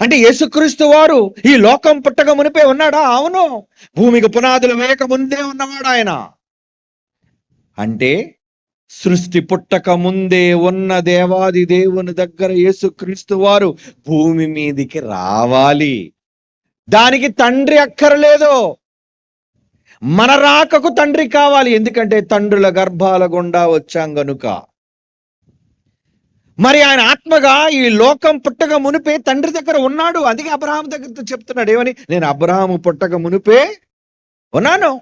అంటే యేసుక్రీస్తు వారు ఈ లోకం పుట్టక మునిపే ఉన్నాడా? అవును. భూమికి పునాదులు వేయక ముందే ఉన్నవాడు ఆయన. అంటే సృష్టి పుట్టక ముందే ఉన్న దేవాది దేవుని దగ్గర యేసుక్రీస్తు వారు భూమి మీదికి రావాలి. దానికి తండ్రి అక్కర్లేదు. మన రాకకు తండ్రి కావాలి. ఎందుకంటే తండ్రుల గర్భాల గుండా వచ్చాం గనుక. మరి ఆయన ఆత్మగా ఈ లోకం పుట్టక మునిపే తండ్రి దగ్గర ఉన్నాడు. అందుకే అబ్రహాం దగ్గరతో చెప్తున్నాడు. ఏమని? నేను అబ్రహాము పుట్టక మునిపే ఉన్నాను.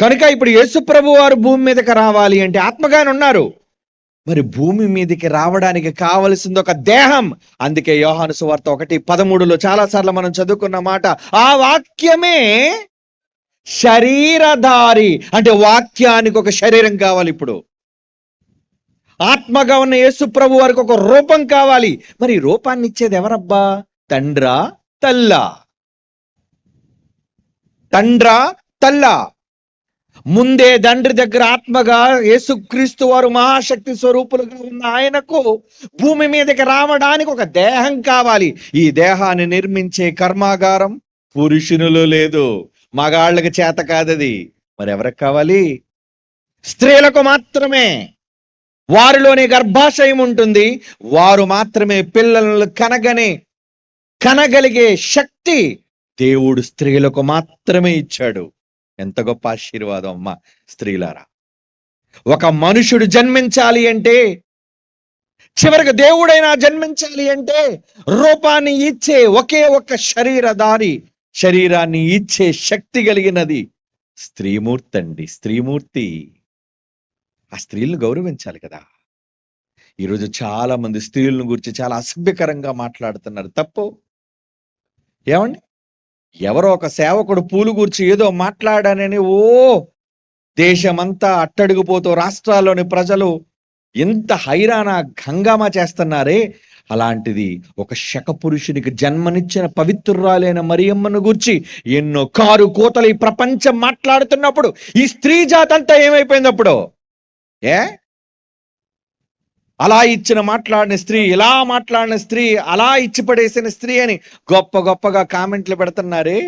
కనుక ఇప్పుడు యేసుప్రభు వారు భూమి మీదకి రావాలి అంటే ఆత్మగానే ఉన్నారు. మరి భూమి మీదకి రావడానికి కావలసింది ఒక దేహం. అందుకే యోహాను సువార్త ఒకటి పదమూడులో చాలా సార్లు మనం చదువుకున్న మాట ఆ వాక్యమే శరీరధారి. అంటే వాక్యానికి ఒక శరీరం కావాలి ఇప్పుడు. ఆత్మగా ఉన్న యేసు ప్రభు వారికి ఒక రూపం కావాలి. మరి రూపాన్ని ఇచ్చేది ఎవరబ్బా? తండ్రా తల్లా. తండ్రా తల్లా. ముందే తండ్రి దగ్గర ఆత్మగా యేసుక్రీస్తు వారు మహాశక్తి స్వరూపులుగా ఉన్న ఆయనకు భూమి మీదకి రావడానికి ఒక దేహం కావాలి. ఈ దేహాన్ని నిర్మించే కర్మాగారం పురుషునిలో లేదు. మగాళ్ళకి చేత కాదది. మరి ఎవరికి కావాలి? స్త్రీలకు మాత్రమే. వారిలోనే గర్భాశయం ఉంటుంది. వారు మాత్రమే పిల్లలను కనగనే కనగలిగే శక్తి దేవుడు స్త్రీలకు మాత్రమే ఇచ్చాడు. ఎంత గొప్ప ఆశీర్వాదం అమ్మ స్త్రీలారా. ఒక మనుషుడు జన్మించాలి అంటే చివరికి దేవుడైనా జన్మించాలి అంటే రూపాన్ని ఇచ్చే ఒకే ఒక్క శరీరధారి శరీరాన్ని ఇచ్చే శక్తి కలిగినది స్త్రీమూర్తి అండి స్త్రీమూర్తి. ఆ స్త్రీలను గౌరవించాలి కదా. ఈరోజు చాలా మంది స్త్రీలను గురించి చాలా అసభ్యకరంగా మాట్లాడుతున్నారు. తప్పు. ఏమండి? ఎవరో ఒక సేవకుడు పూలు గురించి ఏదో మాట్లాడానని ఓ దేశమంతా అట్టడుగుపోతూ రాష్ట్రాల్లోని ప్రజలు ఎంత హైరాణ గంగామా చేస్తున్నారే. అలాంటిది ఒక శక పురుషునికి జన్మనిచ్చిన పవిత్రురాలైన మరియమ్మను గూర్చి ఎన్నో కారు కోతలు ఈ ప్రపంచం మాట్లాడుతున్నప్పుడు ఈ స్త్రీ జాతంతా ఏమైపోయింది అప్పుడు ఏ? అలా ఇచ్చిన మాట్లాడిన స్త్రీ ఇలా మాట్లాడిన స్త్రీ అలా ఇచ్చి పడేసిన స్త్రీ అని గొప్ప గొప్పగా కామెంట్లు పెడుతున్నారే?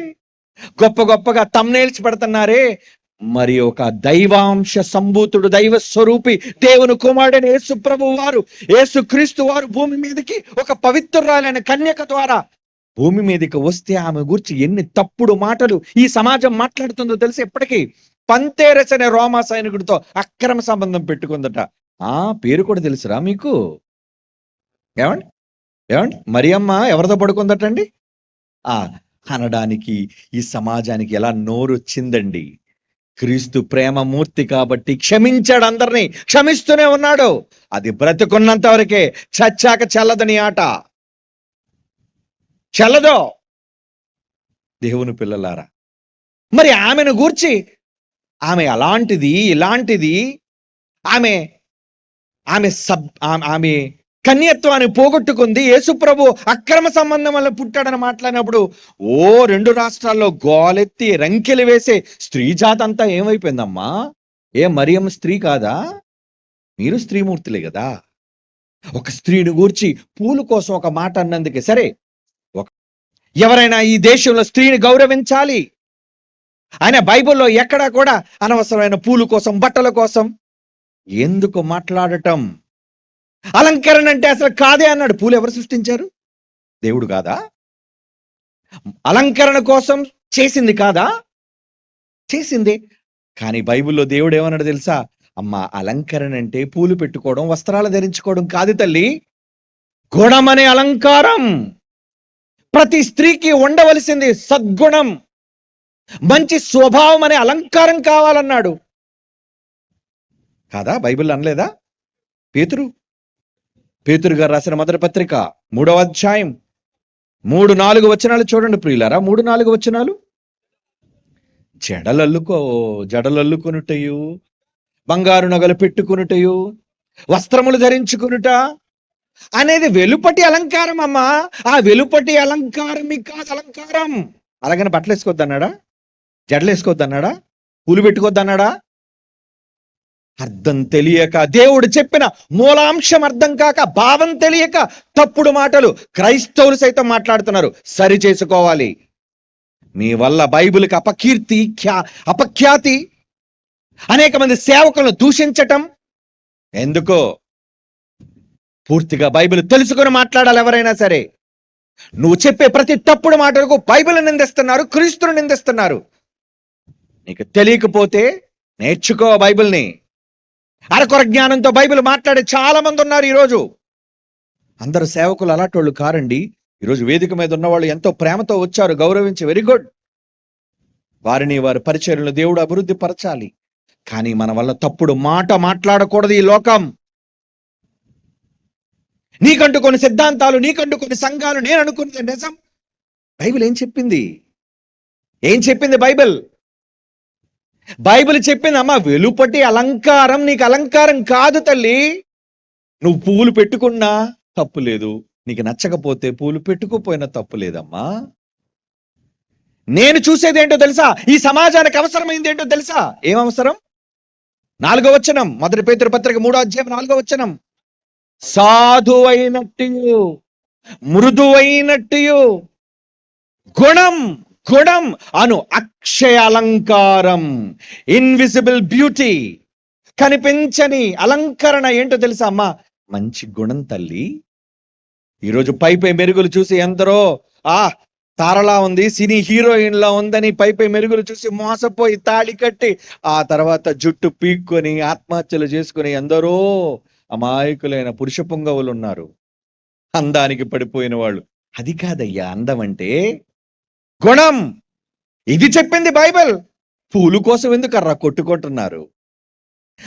గొప్ప గొప్పగా తమ్నేల్చి పెడుతున్నారే? మరి ఒక దైవాంశ సంభూతుడు దైవ స్వరూపి దేవుని కుమారుడైన యేసు ప్రభు వారు యేసు క్రీస్తు వారు భూమి మీదకి ఒక పవిత్రురాలైన కన్యక ద్వారా భూమి మీదకి వస్తే ఆమె గురించి ఎన్ని తప్పుడు మాటలు ఈ సమాజం మాట్లాడుతుందో తెలిసి ఎప్పటికీ? పంతేరస్ అనే రోమా సైనికుడితో అక్రమ సంబంధం పెట్టుకుందట. ఆ పేరు కూడా తెలుసురా మీకు? ఏమండి? ఏమండి? మరియమ్మ ఎవరితో పడుకుందటండి? ఆ అనడానికి ఈ సమాజానికి ఎలా నోరొచ్చిందండి? క్రీస్తు ప్రేమ మూర్తి కాబట్టి క్షమించాడు అందరినీ క్షమిస్తూనే ఉన్నాడు. అది బ్రతుకున్నంత వరకే చచ్చాక చల్లదని ఆట. చల్లదో? దేవుని పిల్లలారా మరి ఆమెను గూర్చి ఆమె అలాంటిది ఇలాంటిది. ఆమె ఆమె సబ్ ఆమె- ఆమె కన్యత్వాన్ని పోగొట్టుకుంది. యేసుప్రభు అక్రమ సంబంధం వల్ల పుట్టాడని మాట్లాడినప్పుడు ఓ రెండు రాష్ట్రాల్లో గోలెత్తి రంకెలు వేసే స్త్రీ జాత అంతా ఏమైపోయిందమ్మా? ఏ మరియమ్మ స్త్రీ కాదా? మీరు స్త్రీమూర్తులే కదా. ఒక స్త్రీని గూర్చి పూలు కోసం ఒక మాట అన్నందుకే. సరే ఒక ఎవరైనా ఈ దేశంలో స్త్రీని గౌరవించాలి. ఆయన బైబిల్లో ఎక్కడా కూడా అనవసరమైన పూలు కోసం బట్టల కోసం ఎందుకు మాట్లాడటం? అలంకరణ అంటే అసలు కాదే అన్నాడు. పూలు ఎవరు సృష్టించారు? దేవుడు కాదా? అలంకరణ కోసం చేసింది కాదా? చేసింది. కానీ బైబిల్లో దేవుడు ఏమన్నాడు తెలుసా? అమ్మ అలంకరణ అంటే పూలు పెట్టుకోవడం వస్త్రాలు ధరించుకోవడం కాదు తల్లి. గుణం అనే అలంకారం. ప్రతి స్త్రీకి ఉండవలసింది సద్గుణం. మంచి స్వభావం అనే అలంకారం కావాలన్నాడు. కాదా? బైబిల్ అనలేదా? పేతురు? పేతురు గారు రాసిన మొదటి పత్రిక మూడవ అధ్యాయం మూడు నాలుగు వచనాలు చూడండి ప్రియులారా మూడు నాలుగు వచనాలు. జడలల్లుకో జడలల్లుకొనుటయు బంగారు నగలు పెట్టుకునుటయు వస్త్రములు ధరించుకునుట అనేది వెలుపటి అలంకారం అమ్మా ఆ వెలుపటి అలంకారం మీకు కాదు అలంకారం. అలాగని బట్టలు వేసుకోవద్దన్నాడా జడలేసుకోవద్దన్నాడా పూలు పెట్టుకోవద్దన్నాడా అర్థం తెలియక దేవుడు చెప్పిన మూలాంశం అర్థం కాక భావం తెలియక తప్పుడు మాటలు క్రైస్తవులు సైతం మాట్లాడుతున్నారు. సరి చేసుకోవాలి. మీ వల్ల బైబిల్కి అపకీర్తి ఖ్యా అపఖ్యాతి అనేక మంది సేవకులను దూషించటం ఎందుకో? పూర్తిగా బైబిల్ తెలుసుకొని మాట్లాడాలి ఎవరైనా సరే. నువ్వు చెప్పే ప్రతి తప్పుడు మాటలకు బైబిల్ నిందిస్తున్నారు క్రీస్తును నిందిస్తున్నారు. నీకు తెలియకపోతే నేర్చుకో బైబిల్ని. అరకొర జ్ఞానంతో బైబిల్ మాట్లాడే చాలా మంది ఉన్నారు ఈరోజు. అందరు సేవకులు అలాంటోళ్ళు కారండి. ఈరోజు వేదిక మీద ఉన్న వాళ్ళు ఎంతో ప్రేమతో వచ్చారు గౌరవించి వెరీ గుడ్. వారిని వారి పరిచర్యలను దేవుడు అభివృద్ధి పరచాలి. కానీ మన వల్ల తప్పుడు మాట మాట్లాడకూడదు ఈ లోకం. నీకంటూ కొన్ని సిద్ధాంతాలు నీకంటూ కొన్ని సంఘాలు నేను అనుకున్నది నిజం. బైబిల్ ఏం చెప్పింది? ఏం చెప్పింది బైబిల్? బైబిల్ చెప్పింది అమ్మా వెలుపటి అలంకారం నీకు అలంకారం కాదు తల్లి. నువ్వు పూలు పెట్టుకున్నా తప్పు లేదు. నీకు నచ్చకపోతే పూలు పెట్టుకోపోయినా తప్పు లేదమ్మా. నేను చూసేది ఏంటో తెలుసా? ఈ సమాజానికి అవసరమైంది ఏంటో తెలుసా? ఏం అవసరం? నాలుగో వచనం మొదటి పేతురు పత్రిక మూడో అధ్యాయం నాలుగో వచనం. సాధువైనట్టు మృదువైనట్టు గుణం గుణం అను అక్షయ అలంకారం ఇన్విజిబుల్ బ్యూటీ కనిపించని అలంకరణ ఏంటో తెలుసా అమ్మా? మంచి గుణం తల్లి. ఈరోజు పై పై మెరుగులు చూసి ఎందరో ఆ తారలా ఉంది సినీ హీరోయిన్ లా ఉందని పై పై మెరుగులు చూసి మోసపోయి తాళి కట్టి ఆ తర్వాత జుట్టు పీక్కొని ఆత్మహత్యలు చేసుకుని ఎందరో అమాయకులైన పురుష పొంగవులు ఉన్నారు. అందానికి పడిపోయిన వాళ్ళు. అది కాదయ్యా అందం అంటే గుణం. ఇది చెప్పింది బైబిల్. పూలు కోసం ఎందుకర్రా కొట్టుకుంటున్నారు?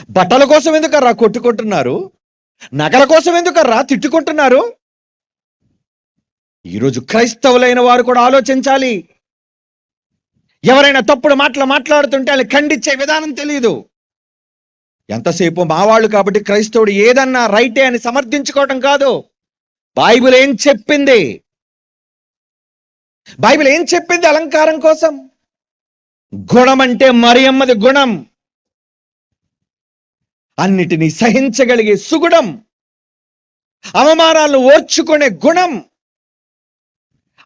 బట్టల కోసం ఎందుకర్రా కొట్టుకుంటున్నారు? నగల కోసం ఎందుకర్రా తిట్టుకుంటున్నారు? ఈరోజు క్రైస్తవులైన వారు కూడా ఆలోచించాలి. ఎవరైనా తప్పుడు మాటలు మాట్లాడుతుంటే అది ఖండించే విధానం తెలియదు ఎంతసేపు మావాళ్ళు కాబట్టి క్రైస్తవుడు ఏదన్నా రైటే అని సమర్థించుకోవటం కాదు. బైబిల్ ఏం చెప్పింది? బైబిల్ ఏం చెప్పింది అలంకారం కోసం? గుణం అంటే మరియమ్మది గుణం. అన్నిటినీ సహించగలిగే సుగుణం. అవమానాలను ఓర్చుకునే గుణం.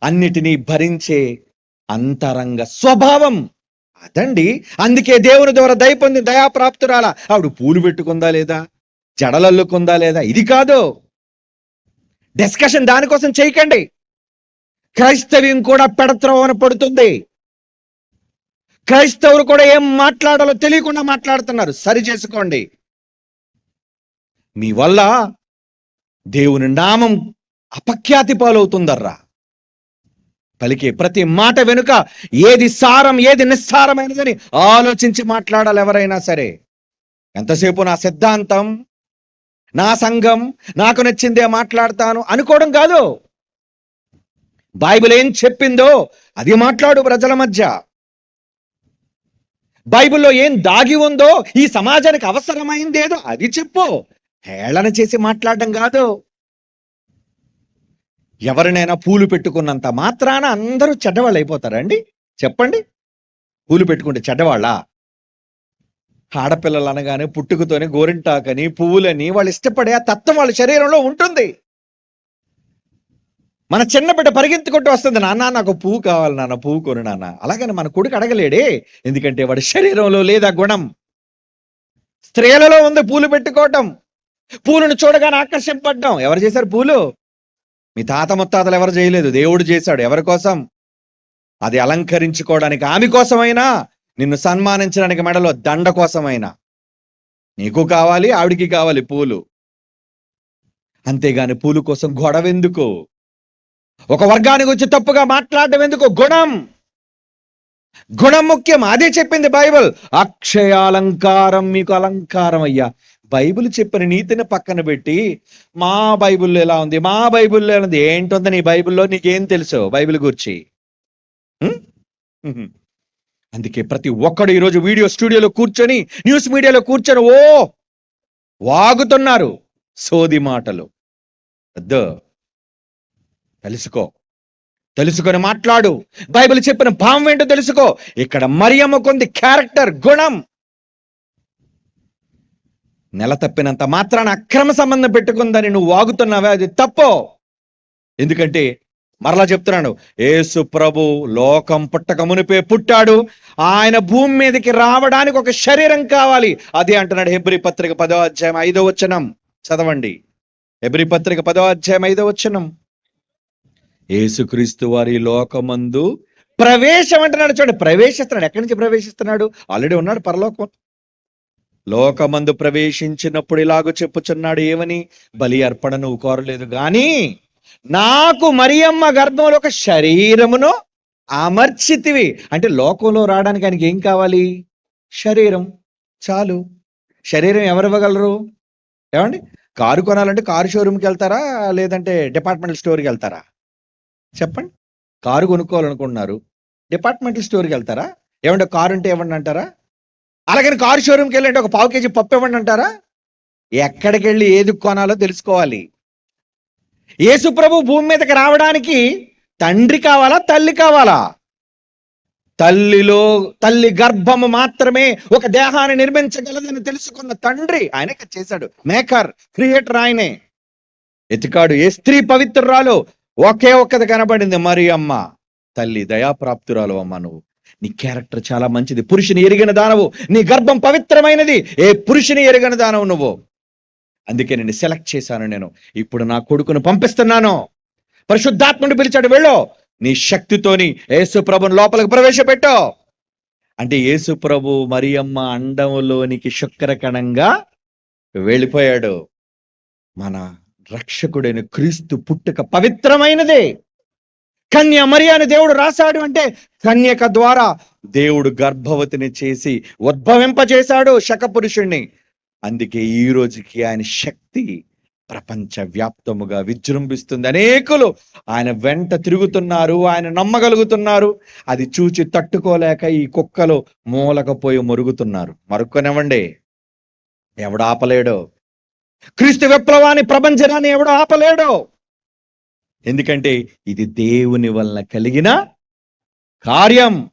అన్నిటినీ భరించే అంతరంగ స్వభావం. అదండి. అందుకే దేవుని ద్వారా దయ పొంది దయాప్రాప్తురాల. ఆవిడ పూలు పెట్టుకుందా లేదా? జడలల్లుకుందా లేదా? ఇది కాదు. డిస్కషన్ దానికోసం చేయకండి. క్రైస్తవ్యం కూడా పెడత్రోవన పడుతుంది. క్రైస్తవులు కూడా ఏం మాట్లాడాలో తెలియకుండా మాట్లాడుతున్నారు. సరి చేసుకోండి. మీ వల్ల దేవుని నామం అపఖ్యాతి పాలవుతుందర్రా. పలికే ప్రతి మాట వెనుక ఏది సారం ఏది నిస్సారమైనదని ఆలోచించి మాట్లాడాలి ఎవరైనా సరే. ఎంతసేపు నా సిద్ధాంతం నా సంఘం నాకు నచ్చిందే మాట్లాడతాను అనుకోవడం కాదు. బైబిల్ ఏం చెప్పిందో అది మాట్లాడు ప్రజల మధ్య. బైబిల్లో ఏం దాగి ఉందో ఈ సమాజానికి అవసరమైందేదో అది చెప్పు. హేళన చేసి మాట్లాడడం కాదు. ఎవరినైనా పూలు పెట్టుకున్నంత మాత్రాన అందరూ చెడ్డవాళ్ళు అయిపోతారండి చెప్పండి. పూలు పెట్టుకుంటే చెడ్డవాళ్ళ? ఆడపిల్లలు అనగానే పుట్టుకతోనే గోరింటాకని పువ్వులని వాళ్ళు ఇష్టపడే ఆ తత్వం వాళ్ళ శరీరంలో ఉంటుంది. మన చిన్న బిడ్డ పరిగెత్తుకుంటూ వస్తుంది నాన్న నాకు పువ్వు కావాలి నాన్న పువ్వు కొను నాన్న. అలాగని మన కొడుకు అడగలేడే ఎందుకంటే వాడి శరీరంలో లేదా గుణం. స్త్రీలలో ఉంది పూలు పెట్టుకోవటం పూలను చూడగానే ఆకర్షింపడ్డం. ఎవరు చేశారు పూలు? మీ తాత ముత్తాతలు ఎవరు చేయలేదు దేవుడు చేశాడు. ఎవరి కోసం? అది అలంకరించుకోవడానికి ఆమె కోసమైనా నిన్ను సన్మానించడానికి మెడలో దండ కోసమైనా? నీకు కావాలి ఆవిడికి కావాలి పూలు. అంతేగాని పూలు కోసం గొడవ ఎందుకు? ఒక వర్గాన్ని గురించి తప్పుగా మాట్లాడడం ఎందుకు? గుణం. గుణం ముఖ్యం. అదే చెప్పింది బైబిల్. అక్షయాలంకారం మీకు అలంకారం అయ్యా. బైబిల్ చెప్పిన నీతిని పక్కన పెట్టి మా బైబిల్లో ఎలా ఉంది? మా బైబిల్లో ఎలా ఉంది? ఏంటుంది నీ బైబిల్లో? నీకేం తెలుసు బైబిల్ గురించి? అందుకే ప్రతి ఒక్కడు ఈరోజు వీడియో స్టూడియోలో కూర్చొని న్యూస్ మీడియాలో కూర్చొని ఓ! వాగుతున్నారు సోది మాటలు. వద్దు తెలుసుకో. తెలుసుకొని మాట్లాడు. బైబిల్ చెప్పిన భావం ఏంటో తెలుసుకో. ఇక్కడ మరియమ్మ కొంది క్యారెక్టర్ గుణం. నెల తప్పినంత మాత్రాన అక్రమ సంబంధం పెట్టుకుందని నువ్వు వాగుతున్నావే అది తప్పు. ఎందుకంటే మరలా చెప్తున్నాను యేసు ప్రభు లోకం పుట్టక మునిపే పుట్టాడు. ఆయన భూమి మీదకి రావడానికి ఒక శరీరం కావాలి. అదే అంటున్నాడు హెబ్రి పత్రిక పదో అధ్యాయం ఐదో వచనం. చదవండి. హెబ్రి పత్రిక పదో అధ్యాయం ఐదో వచనం. యేసుక్రీస్తు వారి లోకమందు ప్రవేశం అంటున్నాడు చూడండి ప్రవేశిస్తున్నాడు. ఎక్కడి నుంచి ప్రవేశిస్తున్నాడు? ఆల్రెడీ ఉన్నాడు పరలోకం. లోకమందు ప్రవేశించినప్పుడు ఇలాగ చెప్పుచున్నాడు ఏమని? బలి అర్పణ నువ్వు కోరలేదు కానీ నాకు మరియమ్మ గర్భంలో ఒక శరీరమును అమర్చితివి. అంటే లోకంలో రావడానికి ఆయనకి ఏం కావాలి? శరీరం. చాలు. శరీరం ఎవరు ఇవ్వగలరు ఏమండి? కారు కొనాలంటే కారు షోరూమ్కి వెళ్తారా? లేదంటే డిపార్ట్మెంటల్ స్టోర్కి వెళ్తారా? చెప్పండి. కారు కొనుక్కోవాలనుకుంటున్నారు. డిపార్ట్మెంటల్ స్టోర్కి వెళ్తారా? ఏమంటే కారు ఉంటే ఇవ్వండి అంటారా? అలాగని కారు షోరూమ్కి వెళ్ళంటే ఒక పావు కేజీ పప్పు ఇవ్వండి అంటారా? ఎక్కడికి వెళ్ళి ఏది కొనాలో తెలుసుకోవాలి. యేసుప్రభు భూమి మీదకి రావడానికి తండ్రి కావాలా తల్లి కావాలా? తల్లిలో తల్లి గర్భము మాత్రమే ఒక దేహాన్ని నిర్మించగలదని తెలుసుకున్న తండ్రి ఆయనే చేశాడు. మేకర్ క్రియేటర్ ఆయనే. ఎతికాడు ఏ స్త్రీ పవిత్రురాలు ఒకే ఒక్కది కనబడింది మరి అమ్మ. తల్లి దయాప్రాప్తురాలు అమ్మ నువ్వు. నీ క్యారెక్టర్ చాలా మంచిది. పురుషుని ఎరిగిన దానవు నీ గర్భం పవిత్రమైనది. ఏ పురుషుని ఎరిగిన దానవు నువ్వు? అందుకే నేను సెలెక్ట్ చేశాను నేను. ఇప్పుడు నా కొడుకును పంపిస్తున్నాను. పరిశుద్ధాత్ముడు పిలిచాడు వెళ్ళు. నీ శక్తితోని యేసు ప్రభుని లోపలికి ప్రవేశపెట్టు. అంటే యేసు ప్రభు మరియమ్మ అండంలోనికి శుక్రకణంగా వెళ్ళిపోయాడు. మన రక్షకుడైన క్రీస్తు పుట్టుక పవిత్రమైనదే. కన్య మరి అని దేవుడు రాశాడు అంటే కన్యక ద్వారా దేవుడు గర్భవతిని చేసి ఉద్భవింపజేశాడు శకపురుషుణ్ణి. అందుకే ఈ రోజుకి ఆయన శక్తి ప్రపంచ వ్యాప్తముగా విజృంభిస్తుంది. అనేకులు ఆయన వెంట తిరుగుతున్నారు ఆయన నమ్మగలుగుతున్నారు. అది చూచి తట్టుకోలేక ఈ కుక్కలు మూలకపోయి మరుగుతున్నారు. మరుక్కనివ్వండి. ఎవడాపలేడో క్రీస్తు విప్లవాన్ని ప్రపంచనాన్ని ఎవడు ఆపలేడు. ఎందుకంటే ఇది దేవుని వలన కలిగిన కార్యం.